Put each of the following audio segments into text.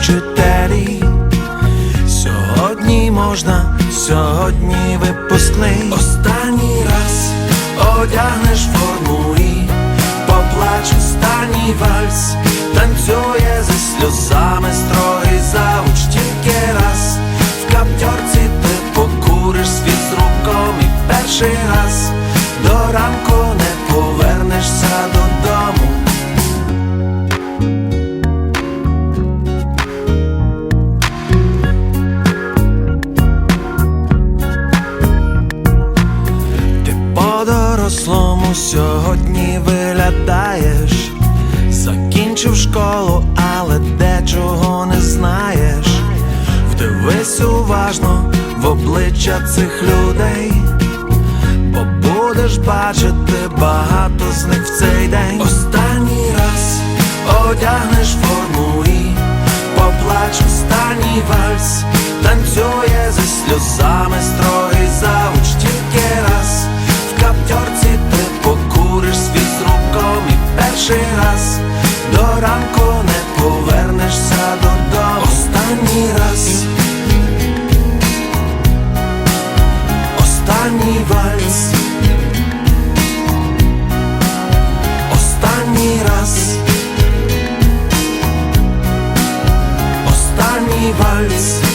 Вчителі. Сьогодні можна, сьогодні випускний. Останній раз одягнеш форму і поплач останній вальс, танцює зі сльозами строгий завуч тільки раз. В каптьорці ти покуриш світ з руком і перший раз до ранку не повернешся додому. Закінчив школу, але дечого не знаєш. Вдивись уважно в обличчя цих людей, бо будеш бачити багато з них в цей день. Останній раз одягнеш форму і поплач останній вальс, Walz.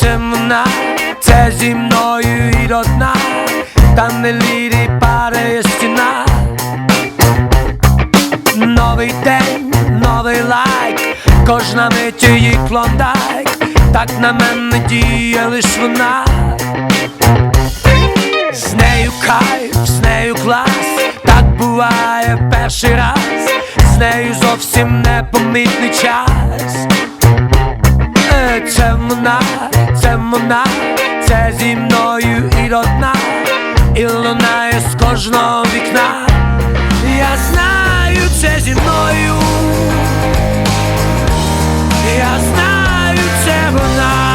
Це вона, це зі мною і до дна, та не лірі падає стіна. Новий день, новий лайк, кожна мить її клондайк, так на мене діє лиш вона. З нею кайф, з нею клас, так буває перший раз, з нею зовсім непомітний час. Це вона, це вона, це зі мною і родна, і лунає з кожного вікна. Я знаю, це зі мною. Я знаю, це вона.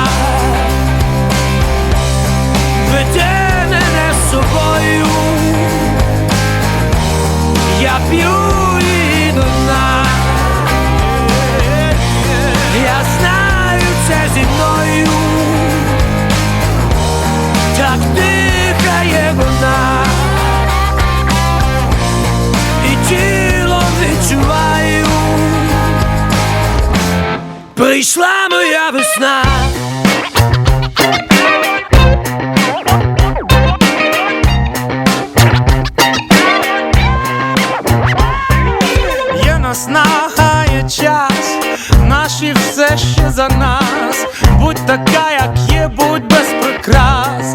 Прийшла моя весна. Є нас нагає час, наші все ще за нас. Будь така, як є, будь без прикрас.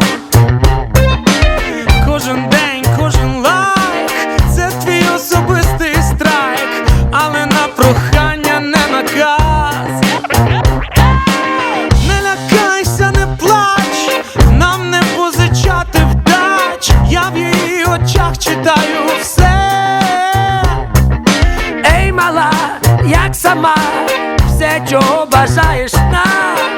Як сама, все, чого бажаєш нам.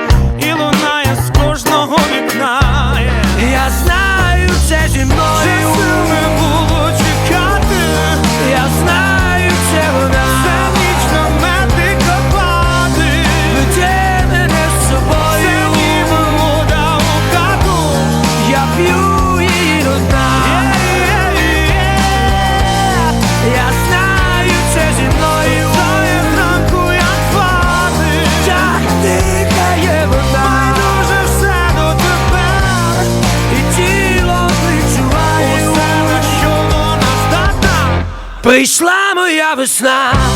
Прийшла моя весна.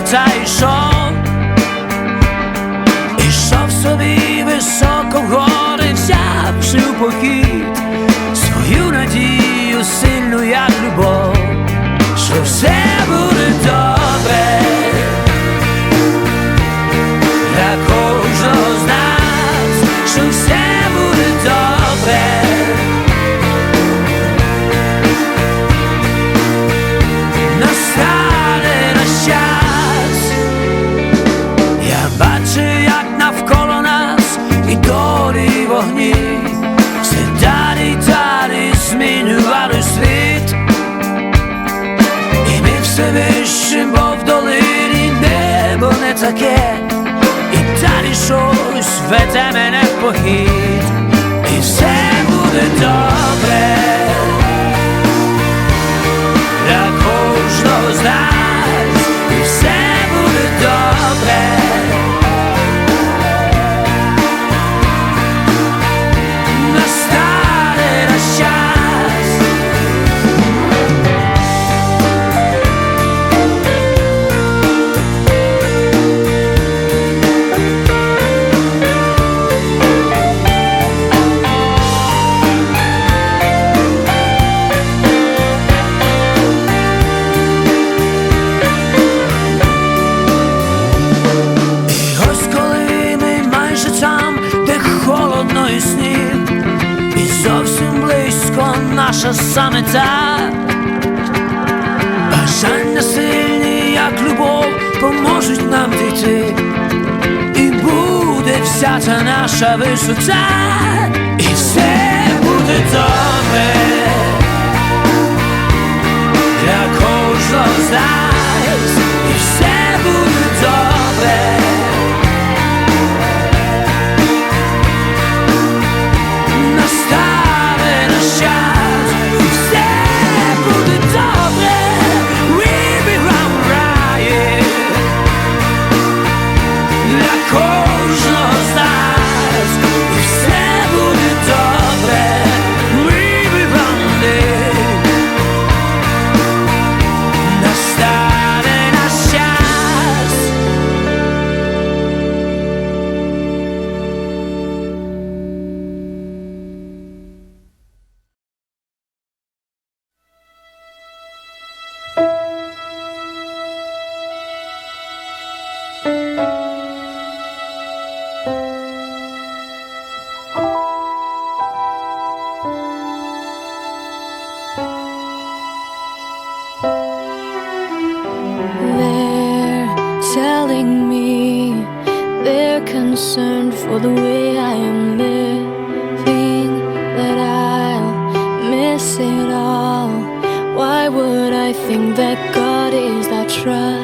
Та йшов, ішов собі високо вгори, взявши у похід свою надію сильну, як любов, мене наша самета. Бажання сильні, як любов, поможуть нам дійти, і буде вся ця наша висоця, і все буде добре. Для кожного concerned for the way I am living, that I'll miss it all. Why would I think that God is that trust?